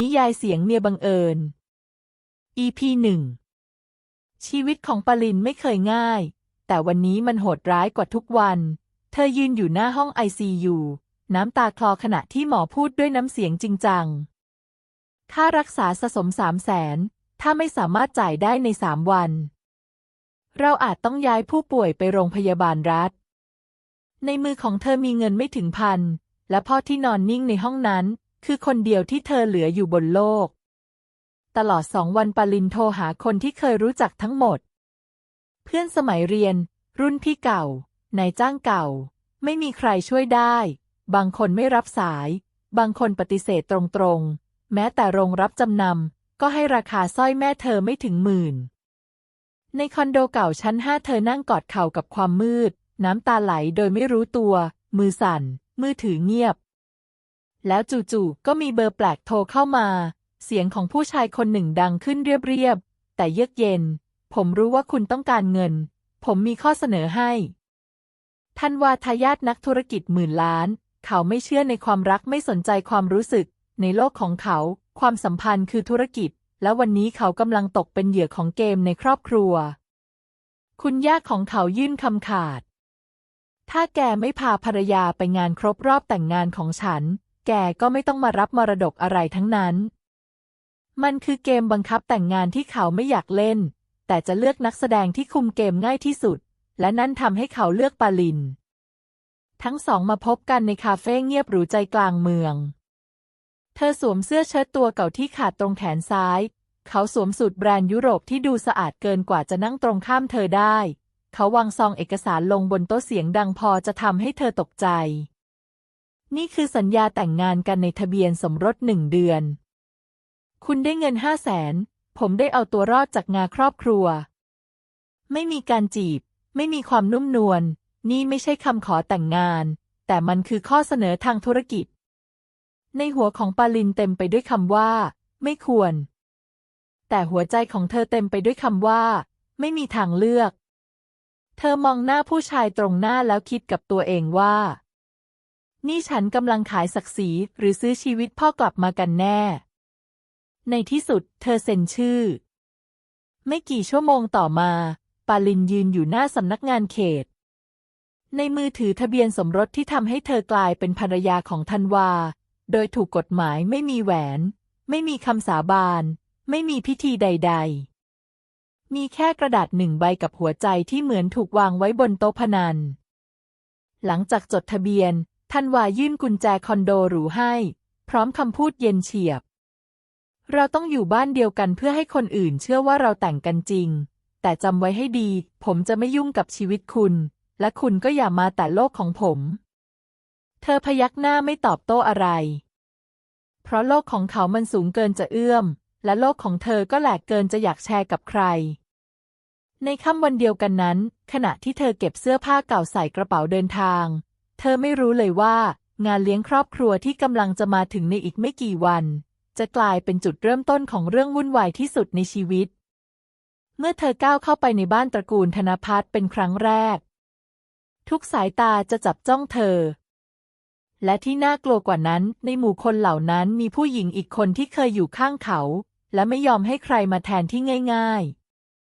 นิยายเสียงเมียบังเอิญ EP หนึ่งชีวิตของปลินไม่เคยง่าย แต่วันนี้มันโหดร้ายกว่าทุกวัน เธอยืนอยู่หน้าห้องไอซียูน้ำตาคลอขณะที่หมอพูดด้วยน้ำเสียงจริงจัง ค่ารักษาสะสมสามแสน ถ้าไม่สามารถจ่ายได้ในสามวัน เราอาจต้องย้ายผู้ป่วยไปโรงพยาบาลรัฐ ในมือของเธอมีเงินไม่ถึงพัน และพ่อที่นอนนิ่งในห้องนั้น คือคนเดียวที่เธอเหลืออยู่บนโลก ตลอดสองวันปาลินโทรหาคนที่เคยรู้จักทั้งหมด เพื่อนสมัยเรียน รุ่นพี่เก่านายจ้างเก่า ไม่มีใครช่วยได้ บางคนไม่รับสาย บางคนปฏิเสธตรงๆ แม้แต่โรงรับจำนำก็ให้ราคาสร้อยแม่เธอไม่ถึงหมื่น ในคอนโดเก่าชั้นห้าเธอนั่งกอดเข่ากับความมืด น้ำตาไหลโดยไม่รู้ตัว มือสั่น มือถือเงียบ แล้วจู่ๆก็มีเบอร์แปลกโทรเข้ามา เสียงของผู้ชายคนหนึ่งดังขึ้นเรียบๆ แต่เยือกเย็น ผมรู้ว่าคุณต้องการเงิน ผมมีข้อเสนอให้ ท่านวาทายาทนักธุรกิจหมื่นล้าน เขาไม่เชื่อในความรักไม่สนใจความรู้สึก ในโลกของเขา ความสัมพันธ์คือธุรกิจ และวันนี้เขากำลังตกเป็นเหยื่อของเกมในครอบครัว คุณย่าของเขายื่นคำขาด ถ้าแกไม่พาภรรยาไปงานครบรอบแต่งงานของฉัน แกก็ไม่ต้องมารับมรดกอะไรทั้งนั้น มันคือเกมบังคับแต่งงานที่เขาไม่อยากเล่น แต่จะเลือกนักแสดงที่คุมเกมง่ายที่สุด และนั่นทำให้เขาเลือกปาลิน ทั้งสองมาพบกันในคาเฟ่เงียบหรูใจกลางเมือง เธอสวมเสื้อเชิ้ตตัวเก่าที่ขาดตรงแขนซ้าย เขาสวมสูทแบรนด์ยุโรปที่ดูสะอาดเกินกว่าจะนั่งตรงข้ามเธอได้ เขาวางซองเอกสารลงบนโต๊ะเสียงดังพอจะทำให้เธอตกใจ นี่คือสัญญาแต่งงานกันในทะเบียนสมรสหนึ่งเดือน คุณได้เงินห้าแสน ผมได้เอาตัวรอดจากงาครอบครัว ไม่มีการจีบ ไม่มีความนุ่มนวล นี่ไม่ใช่คำขอแต่งงาน แต่มันคือข้อเสนอทางธุรกิจ ในหัวของปาลินเต็มไปด้วยคำว่า ไม่ควร แต่หัวใจของเธอเต็มไปด้วยคำว่า ไม่มีทางเลือก เธอมองหน้าผู้ชายตรงหน้าแล้วคิดกับตัวเองว่า นี่ฉันกำลังขายศักดิ์ศรีหรือซื้อชีวิตพ่อกลับมากันแน่ ในที่สุด เธอเซ็นชื่อ ไม่กี่ชั่วโมงต่อมา ปาลินยืนอยู่หน้าสำนักงานเขต ในมือถือทะเบียนสมรสที่ทำให้เธอกลายเป็นภรรยาของธันวา โดยถูกกฎหมายไม่มีแหวน ไม่มีคำสาบาน ไม่มีพิธีใด ๆ มีแค่กระดาษหนึ่งใบกับหัวใจที่เหมือนถูกวางไว้บนโต๊ะพนัน หลังจากจดทะเบียนธันวายื่นกุญแจคอนโดหรูให้ พร้อมคำพูดเย็นเฉียบ เราต้องอยู่บ้านเดียวกันเพื่อให้คนอื่นเชื่อว่าเราแต่งกันจริง แต่จำไว้ให้ดี ผมจะไม่ยุ่งกับชีวิตคุณ และคุณก็อย่ามาแต่โลกของผม เธอพยักหน้าไม่ตอบโต้อะไร เพราะโลกของเขามันสูงเกินจะเอื้อม และโลกของเธอก็แหลกเกินจะอยากแชร์กับใคร ในค่ำวันเดียวกันนั้น ขณะที่เธอเก็บเสื้อผ้าเก่าใส่กระเป๋าเดินทาง เธอไม่รู้เลยว่า งานเลี้ยงครอบครัวที่กำลังจะมาถึงในอีกไม่กี่วัน จะกลายเป็นจุดเริ่มต้นของเรื่องวุ่นวายที่สุดในชีวิต เมื่อเธอก้าวเข้าไปในบ้านตระกูลธนพัฒน์เป็นครั้งแรก ทุกสายตาจะจับจ้องเธอและที่น่ากลัวกว่านั้น ในหมู่คนเหล่านั้นมีผู้หญิงอีกคนที่เคยอยู่ข้างเขา และไม่ยอมให้ใครมาแทนที่ง่าย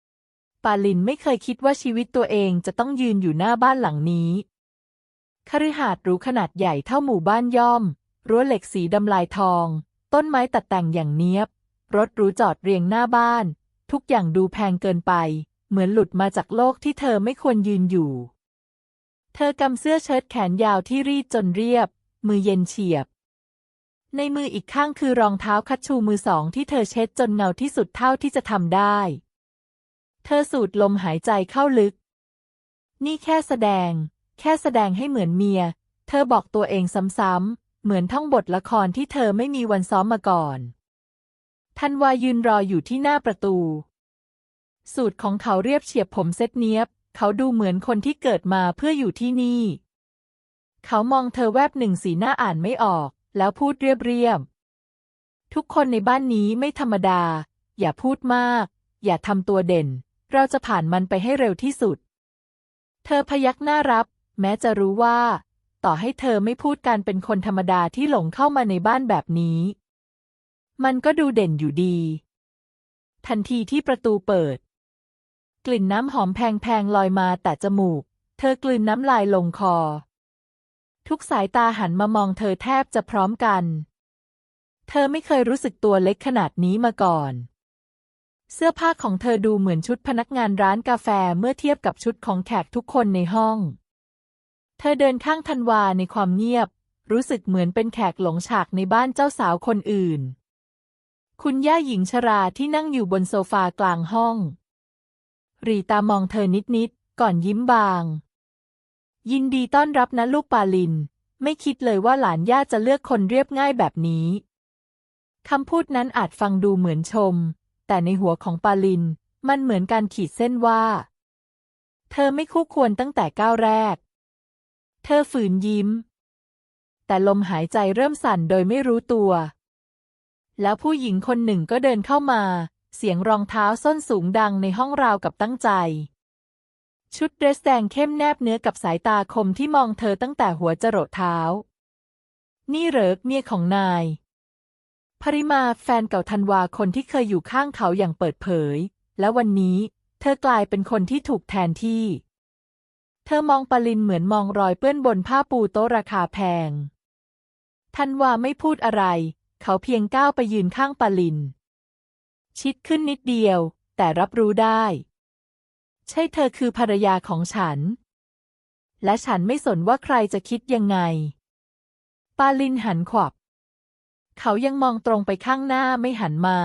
ๆ ปาลินไม่เคยคิดว่าชีวิตตัวเองจะต้องยืนอยู่หน้าบ้านหลังนี้คฤหาสน์หรูขนาดใหญ่เท่าหมู่บ้านย่อม รั้วเหล็กสีดำลายทอง ต้นไม้ตัดแต่งอย่างเนี้ยบ รถหรูจอดเรียงหน้าบ้าน ทุกอย่างดูแพงเกินไป เหมือนหลุดมาจากโลกที่เธอไม่ควรยืนอยู่ เธอกำเสื้อเชิ้ตแขนยาวที่รีดจนเรียบ มือเย็นเฉียบ ในมืออีกข้างคือรองเท้าคัชชูมือสองที่เธอเช็ดจนเงาที่สุดเท่าที่จะทำได้ เธอสูดลมหายใจเข้าลึก นี่แค่แสดง แค่แสดงให้เหมือนเมีย เธอบอกตัวเองซ้ำๆ เหมือนท่องบทละครที่เธอไม่มีวันซ้อมมาก่อน ทันวายืนรออยู่ที่หน้าประตู สูตรของเขาเรียบเฉียบผมเซ็ตเนียบ เขาดูเหมือนคนที่เกิดมาเพื่ออยู่ที่นี่ เขามองเธอแวบหนึ่งสีหน้าอ่านไม่ออก แล้วพูดเรียบๆทุกคนในบ้านนี้ไม่ธรรมดา อย่าพูดมาก อย่าทำตัวเด่น เราจะผ่านมันไปให้เร็วที่สุด เธอพยักหน้ารับ แม้จะรู้ว่า ต่อให้เธอไม่พูดการเป็นคนธรรมดาที่หลงเข้ามาในบ้านแบบนี้ มันก็ดูเด่นอยู่ดี ทันทีที่ประตูเปิด กลิ่นน้ำหอมแพงๆลอยมาแต่จมูก เธอกลืนน้ำลายลงคอ ทุกสายตาหันมามองเธอแทบจะพร้อมกัน เธอไม่เคยรู้สึกตัวเล็กขนาดนี้มาก่อน เสื้อผ้าของเธอดูเหมือนชุดพนักงานร้านกาแฟเมื่อเทียบกับชุดของแขกทุกคนในห้อง เธอเดินข้างธันวาในความเงียบ รู้สึกเหมือนเป็นแขกหลงฉากในบ้านเจ้าสาวคนอื่น คุณย่าหญิงชราที่นั่งอยู่บนโซฟากลางห้อง รีตามองเธอนิดๆ ก่อนยิ้มบาง ยินดีต้อนรับนะลูกปาลิน ไม่คิดเลยว่าหลานย่าจะเลือกคนเรียบง่ายแบบนี้คำพูดนั้นอาจฟังดูเหมือนชม แต่ในหัวของปาลิน มันเหมือนการขีดเส้นว่า เธอไม่คู่ควรตั้งแต่ก้าวแรก เธอฝืนยิ้ม แต่ลมหายใจเริ่มสั่นโดยไม่รู้ตัว แล้วผู้หญิงคนหนึ่งก็เดินเข้ามา เสียงรองเท้าส้นสูงดังในห้องราวกับตั้งใจ ชุดเดรสแดงเข้มแนบเนื้อกับสายตาคมที่มองเธอตั้งแต่หัวจรดเท้า นี่เหรอเมียของนาย พริมาแฟนเก่าธันวาคนที่เคยอยู่ข้างเขาอย่างเปิดเผย และวันนี้เธอกลายเป็นคนที่ถูกแทนที่ เธอมองปลินเหมือนมองรอยเปื้อนบนผ้าปูโต๊ะราคาแพง ธันวาไม่พูดอะไร เขาเพียงก้าวไปยืนข้างปลิน ชิดขึ้นนิดเดียว แต่รับรู้ได้ ใช่เธอคือภรรยาของฉัน และฉันไม่สนว่าใครจะคิดยังไง ปาลินหันขวับ เขายังมองตรงไปข้างหน้าไม่หันมา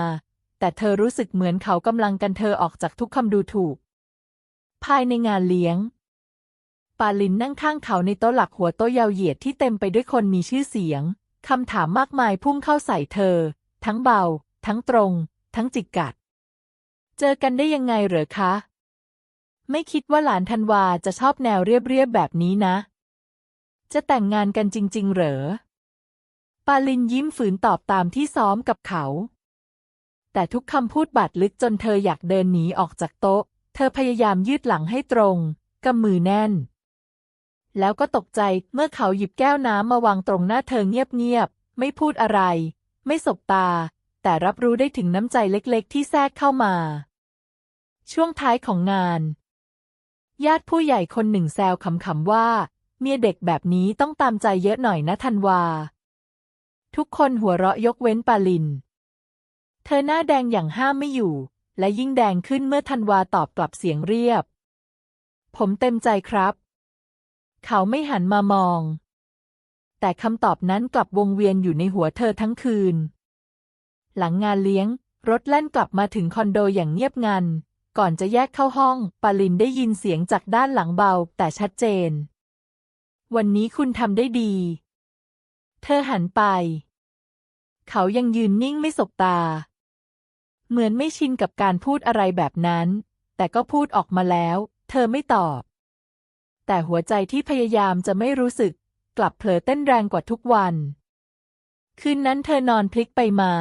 แต่เธอรู้สึกเหมือนเขากำลังกันเธอออกจากทุกคำดูถูก ภายในงานเลี้ยง ปาลินนั่งข้างเขาในโต๊ะหลักหัวโต๊ะยาวเหยียดที่เต็มไปด้วยคนมีชื่อเสียงคำถามมากมายพุ่งเข้าใส่เธอ ทั้งเบา ทั้งตรง ทั้งจิกกัด เจอกันได้ยังไงเหรอคะ ไม่คิดว่าหลานธันวาจะชอบแนวเรียบๆแบบนี้นะ จะแต่งงานกันจริง ๆ เหรอ ปาลินยิ้มฝืนตอบตามที่ซ้อมกับเขา แต่ทุกคำพูดบาดลึกจนเธออยากเดินหนีออกจากโต๊ะ เธอพยายามยืดหลังให้ตรงกำมือแน่น แล้วก็ตกใจเมื่อเขาหยิบแก้วน้ำมาวางตรงหน้าเธอเงียบๆ ไม่พูดอะไร ไม่สบตา แต่รับรู้ได้ถึงน้ำใจเล็กๆ ที่แทรกเข้ามา ช่วงท้ายของงาน ญาติผู้ใหญ่คนหนึ่งแซวขำๆว่า เมียเด็กแบบนี้ต้องตามใจเยอะหน่อยนะธันวา ทุกคนหัวเราะยกเว้นปาลิน เธอหน้าแดงอย่างห้ามไม่อยู่ และยิ่งแดงขึ้นเมื่อธันวาตอบกลับเสียงเรียบ ผมเต็มใจครับ เขาไม่หันมามอง แต่คำตอบนั้นกลับวงเวียนอยู่ในหัวเธอทั้งคืน หลังงานเลี้ยง รถแล่นกลับมาถึงคอนโดอย่างเงียบงัน ก่อนจะแยกเข้าห้อง ปาลินได้ยินเสียงจากด้านหลังเบา แต่ชัดเจน วันนี้คุณทำได้ดี เธอหันไป เขายังยืนนิ่งไม่สบตา เหมือนไม่ชินกับการพูดอะไรแบบนั้น แต่ก็พูดออกมาแล้ว เธอไม่ตอบ แต่หัวใจที่พยายามจะไม่รู้สึก กลับเผลอเต้นแรงกว่าทุกวัน คืนนั้นเธอนอนพลิกไปมา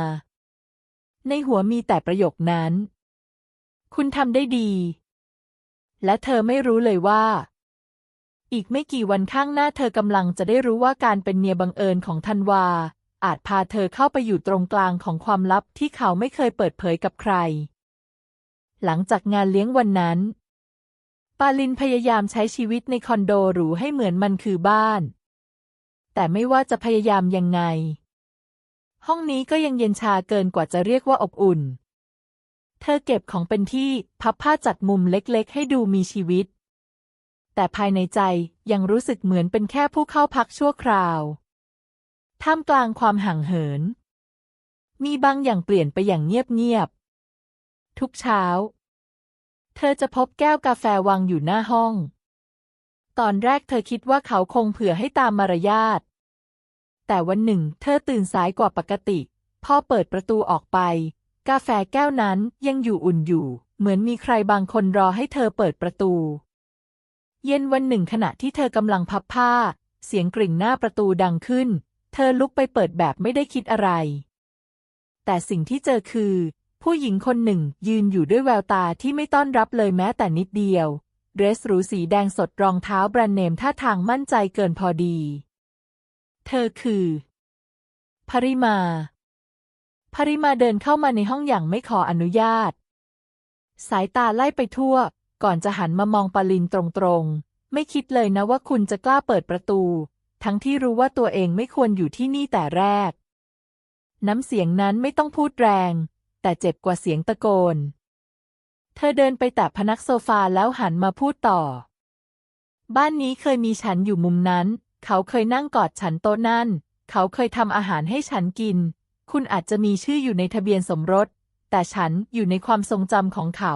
ในหัวมีแต่ประโยคนั้น คุณทำได้ดี และเธอไม่รู้เลยว่า อีกไม่กี่วันข้างหน้าเธอกำลังจะได้รู้ว่าการเป็นเมียบังเอิญของธันวา อาจพาเธอเข้าไปอยู่ตรงกลางของความลับที่เขาไม่เคยเปิดเผยกับใคร หลังจากงานเลี้ยงวันนั้น ปาลินพยายามใช้ชีวิตในคอนโดหรูให้เหมือนมันคือบ้าน แต่ไม่ว่าจะพยายามยังไง ห้องนี้ก็ยังเย็นชาเกินกว่าจะเรียกว่าอบอุ่น เธอเก็บของเป็นที่พับผ้าจัดมุมเล็กๆ ให้ดูมีชีวิต แต่ภายในใจยังรู้สึกเหมือนเป็นแค่ผู้เข้าพักชั่วคราว ท่ามกลางความห่างเหิน มีบางอย่างเปลี่ยนไปอย่างเงียบๆ ทุกเช้า เธอจะพบแก้วกาแฟวางอยู่หน้าห้อง ตอนแรกเธอคิดว่าเขาคงเผื่อให้ตามมารยาท แต่วันหนึ่ง เธอตื่นสายกว่าปกติ พ่อเปิดประตูออกไป กาแฟแก้วนั้นยังอยู่อุ่นอยู่ เหมือนมีใครบางคนรอให้เธอเปิดประตู เย็นวันหนึ่งขณะที่เธอกำลังพับผ้า เสียงกริ่งหน้าประตูดังขึ้น เธอลุกไปเปิดแบบไม่ได้คิดอะไร แต่สิ่งที่เจอคือ ผู้หญิงคนหนึ่งยืนอยู่ด้วยแววตาที่ไม่ต้อนรับเลยแม้แต่นิดเดียวเดรสหรูสีแดงสดรองเท้าแบรนด์เนมท่าทางมั่นใจเกินพอดี เธอคือภริมา ภริมาเดินเข้ามาในห้องอย่างไม่ขออนุญาต สายตาไล่ไปทั่ว ก่อนจะหันมามองปาลินตรงๆ ไม่คิดเลยนะว่าคุณจะกล้าเปิดประตู ทั้งที่รู้ว่าตัวเองไม่ควรอยู่ที่นี่แต่แรก น้ำเสียงนั้นไม่ต้องพูดแรง แต่เจ็บกว่าเสียงตะโกน เธอเดินไปแตะพนักโซฟาแล้วหันมาพูดต่อ บ้านนี้เคยมีฉันอยู่มุมนั้น เขาเคยนั่งกอดฉันโต๊ะนั่น เขาเคยทำอาหารให้ฉันกิน คุณอาจจะมีชื่ออยู่ในทะเบียนสมรส แต่ฉันอยู่ในความทรงจำของเขา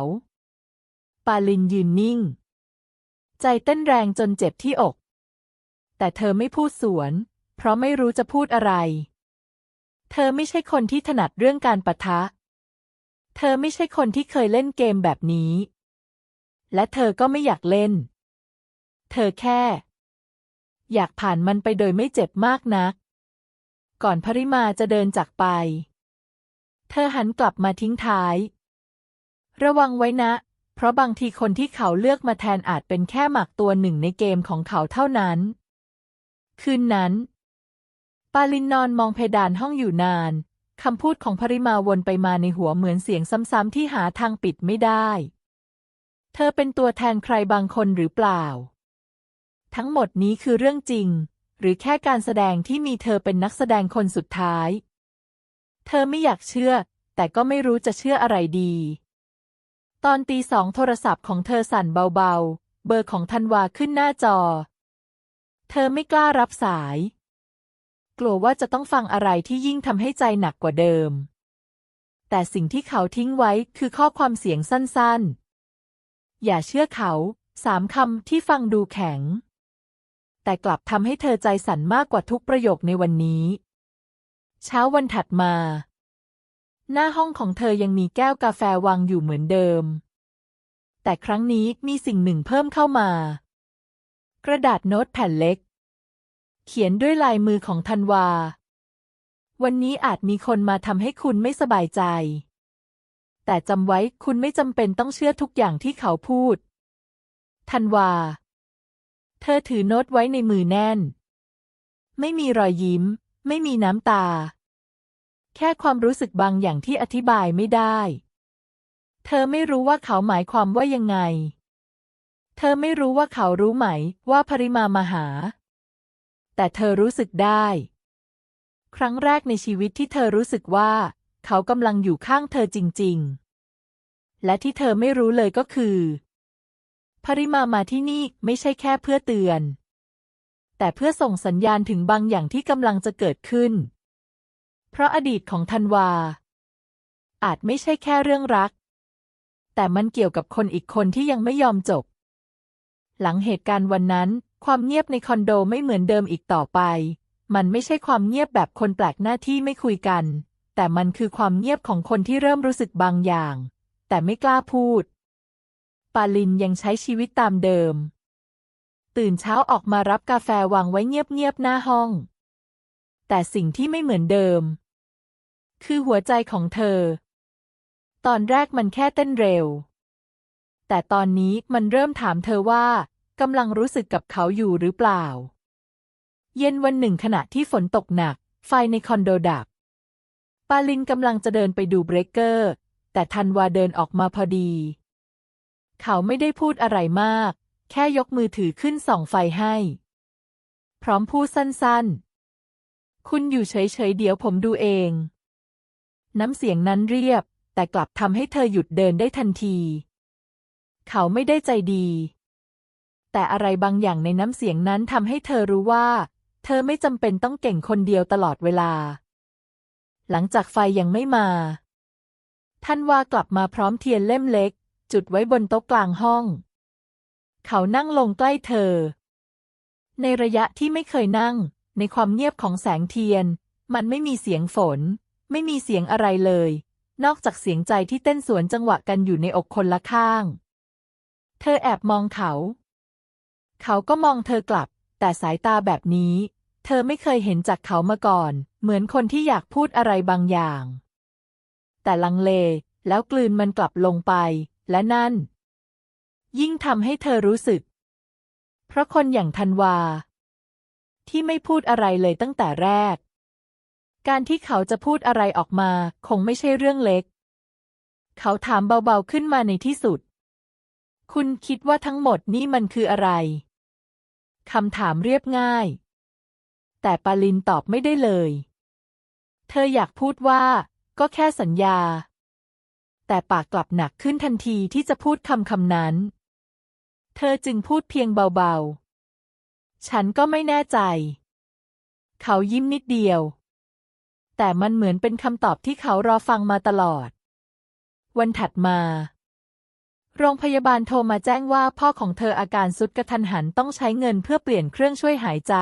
ปาลินยืนนิ่ง ใจเต้นแรงจนเจ็บที่อก แต่เธอไม่พูดสวน เพราะไม่รู้จะพูดอะไร เธอไม่ใช่คนที่ถนัดเรื่องการปะทะ เธอไม่ใช่คนที่เคยเล่นเกมแบบนี้ และเธอก็ไม่อยากเล่น เธอแค่ อยากผ่านมันไปโดยไม่เจ็บมากนัก ก่อนพริมาจะเดินจากไป เธอหันกลับมาทิ้งท้าย ระวังไว้นะ เพราะบางทีคนที่เขาเลือกมาแทนอาจเป็นแค่หมากตัวหนึ่งในเกมของเขาเท่านั้น คืนนั้น ปาลินนอนมองเพดานห้องอยู่นาน คำพูดของพริมาวนไปมาในหัวเหมือนเสียงซ้ำๆที่หาทางปิดไม่ได้ เธอเป็นตัวแทนใครบางคนหรือเปล่า ทั้งหมดนี้คือเรื่องจริง หรือแค่การแสดงที่มีเธอเป็นนักแสดงคนสุดท้าย เธอไม่อยากเชื่อ แต่ก็ไม่รู้จะเชื่ออะไรดี ตอนตีสองโทรศัพท์ของเธอสั่นเบาๆ เบอร์ของธันวาขึ้นหน้าจอ เธอไม่กล้ารับสาย กลัวว่าจะต้องฟังอะไรที่ยิ่งทำให้ใจหนักกว่าเดิม แต่สิ่งที่เขาทิ้งไว้คือข้อความเสียงสั้นๆ อย่าเชื่อเขา สามคำที่ฟังดูแข็ง แต่กลับทำให้เธอใจสั่นมากกว่าทุกประโยคในวันนี้ เช้าวันถัดมา หน้าห้องของเธอยังมีแก้วกาแฟวางอยู่เหมือนเดิม แต่ครั้งนี้มีสิ่งหนึ่งเพิ่มเข้ามา กระดาษโน้ตแผ่นเล็ก เขียนด้วยลายมือของธันวา วันนี้อาจมีคนมาทำให้คุณไม่สบายใจ แต่จำไว้คุณไม่จำเป็นต้องเชื่อทุกอย่างที่เขาพูดธันวา เธอถือโน้ตไว้ในมือแน่น ไม่มีรอยยิ้ม ไม่มีน้ำตา แค่ความรู้สึกบางอย่างที่อธิบายไม่ได้ เธอไม่รู้ว่าเขาหมายความว่ายังไง เธอไม่รู้ว่าเขารู้ไหมว่าพริมามาหา แต่เธอรู้สึกได้ ครั้งแรกในชีวิตที่เธอรู้สึกว่า เขากำลังอยู่ข้างเธอจริง ๆ และที่เธอไม่รู้เลยก็คือ พริมามาที่นี่ไม่ใช่แค่เพื่อเตือน แต่เพื่อส่งสัญญาณถึงบางอย่างที่กำลังจะเกิดขึ้น เพราะอดีตของธันวา อาจไม่ใช่แค่เรื่องรัก แต่มันเกี่ยวกับคนอีกคนที่ยังไม่ยอมจบ หลังเหตุการณ์วันนั้น ความเงียบในคอนโดไม่เหมือนเดิมอีกต่อไป มันไม่ใช่ความเงียบแบบคนแปลกหน้าที่ไม่คุยกัน แต่มันคือความเงียบของคนที่เริ่มรู้สึกบางอย่าง แต่ไม่กล้าพูด ปาลินยังใช้ชีวิตตามเดิม ตื่นเช้าออกมารับกาแฟวางไว้เงียบๆหน้าห้อง แต่สิ่งที่ไม่เหมือนเดิม คือหัวใจของเธอ ตอนแรกมันแค่เต้นเร็ว แต่ตอนนี้มันเริ่มถามเธอว่ากำลังรู้สึกกับเขาอยู่หรือเปล่า เย็นวันหนึ่งขณะที่ฝนตกหนัก ไฟในคอนโดดับ ปาลินกำลังจะเดินไปดูเบรกเกอร์ แต่ทันวาเดินออกมาพอดี เขาไม่ได้พูดอะไรมาก แค่ยกมือถือขึ้นส่องไฟให้ พร้อมพูดสั้นๆ คุณอยู่เฉยๆ เดี๋ยวผมดูเอง น้ำเสียงนั้นเรียบ แต่กลับทำให้เธอหยุดเดินได้ทันที เขาไม่ได้ใจดี แต่อะไรบางอย่างในน้ำเสียงนั้นทำให้เธอรู้ว่า เธอไม่จำเป็นต้องเก่งคนเดียวตลอดเวลา หลังจากไฟยังไม่มาท่านว่ากลับมาพร้อมเทียนเล่มเล็ก จุดไว้บนโต๊ะกลางห้อง เขานั่งลงใกล้เธอ ในระยะที่ไม่เคยนั่ง ในความเงียบของแสงเทียน มันไม่มีเสียงฝน ไม่มีเสียงอะไรเลย นอกจากเสียงใจที่เต้นสวนจังหวะกันอยู่ในอกคนละข้าง เธอแอบมองเขา เขาก็มองเธอกลับ แต่สายตาแบบนี้ เธอไม่เคยเห็นจากเขามาก่อน เหมือนคนที่อยากพูดอะไรบางอย่าง แต่ลังเลแล้วกลืนมันกลับลงไป และนั่น ยิ่งทำให้เธอรู้สึก เพราะคนอย่างธันวา ที่ไม่พูดอะไรเลยตั้งแต่แรก การที่เขาจะพูดอะไรออกมาคงไม่ใช่เรื่องเล็ก เขาถามเบาๆขึ้นมาในที่สุด คุณคิดว่าทั้งหมดนี่มันคืออะไรคำถามเรียบง่าย แต่ปาลินตอบไม่ได้เลย เธออยากพูดว่า ก็แค่สัญญา แต่ปากกลับหนักขึ้นทันทีที่จะพูดคำคำนั้น เธอจึงพูดเพียงเบาๆ ฉันก็ไม่แน่ใจ เขายิ้มนิดเดียว แต่มันเหมือนเป็นคำตอบที่เขารอฟังมาตลอด วันถัดมา โรงพยาบาลโทรมาแจ้งว่าพ่อของเธออาการสุดกระทันหันต้องใช้เงินเพื่อเปลี่ยนเครื่องช่วยหายใจ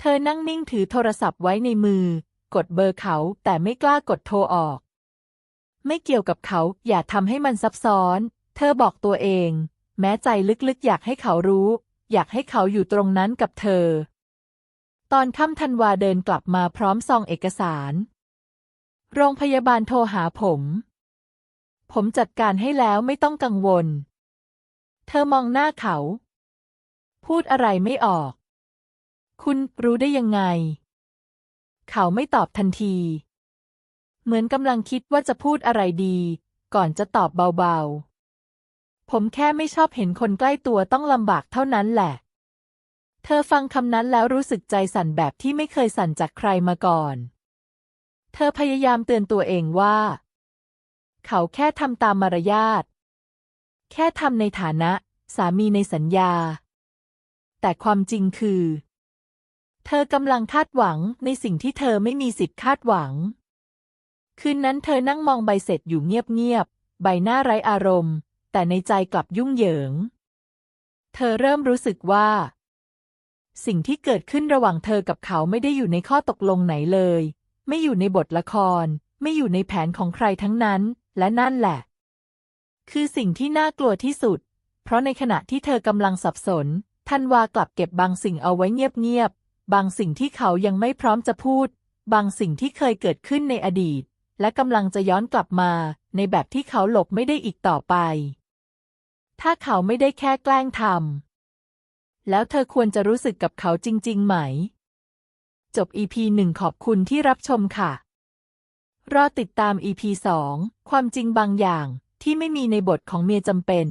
เธอนั่งนิ่งถือโทรศัพท์ไว้ในมือ กดเบอร์เขาแต่ไม่กล้ากดโทรออก ไม่เกี่ยวกับเขา อย่าทำให้มันซับซ้อน เธอบอกตัวเอง แม้ใจลึกๆ อยากให้เขารู้ อยากให้เขาอยู่ตรงนั้นกับเธอ ตอนค่ำธันวาเดินกลับมาพร้อมซองเอกสาร โรงพยาบาลโทรหาผม ผมจัดการให้แล้วไม่ต้องกังวล เธอมองหน้าเขา พูดอะไรไม่ออก คุณรู้ได้ยังไง เขาไม่ตอบทันที เหมือนกำลังคิดว่าจะพูดอะไรดี ก่อนจะตอบเบาๆ ผมแค่ไม่ชอบเห็นคนใกล้ตัวต้องลำบากเท่านั้นแหละ เธอฟังคำนั้นแล้วรู้สึกใจสั่นแบบที่ไม่เคยสั่นจากใครมาก่อน เธอพยายามเตือนตัวเองว่า เขาแค่ทำตามมารยาท แค่ทำในฐานะ สามีในสัญญา แต่ความจริงคือ เธอกำลังคาดหวังในสิ่งที่เธอไม่มีสิทธิ์คาดหวัง คืนนั้นเธอนั่งมองใบเสร็จอยู่เงียบๆ ใบหน้าไร้อารมณ์ แต่ในใจกลับยุ่งเหยิง เธอเริ่มรู้สึกว่า สิ่งที่เกิดขึ้นระหว่างเธอกับเขาไม่ได้อยู่ในข้อตกลงไหนเลย ไม่อยู่ในบทละคร ไม่อยู่ในแผนของใครทั้งนั้น และนั่นแหละ คือสิ่งที่น่ากลัวที่สุด เพราะในขณะที่เธอกำลังสับสนธันวากลับเก็บบางสิ่งเอาไว้เงียบๆ บางสิ่งที่เขายังไม่พร้อมจะพูด บางสิ่งที่เคยเกิดขึ้นในอดีต และกำลังจะย้อนกลับมา ในแบบที่เขาหลบไม่ได้อีกต่อไป ถ้าเขาไม่ได้แค่แกล้งทำแล้วเธอควรจะรู้สึกกับเขาจริง ๆ ไหม จบ EP หนึ่งขอบคุณที่รับชมค่ะ รอติดตาม EP สองความจริงบางอย่างที่ไม่มีในบทของเมียจำเป็น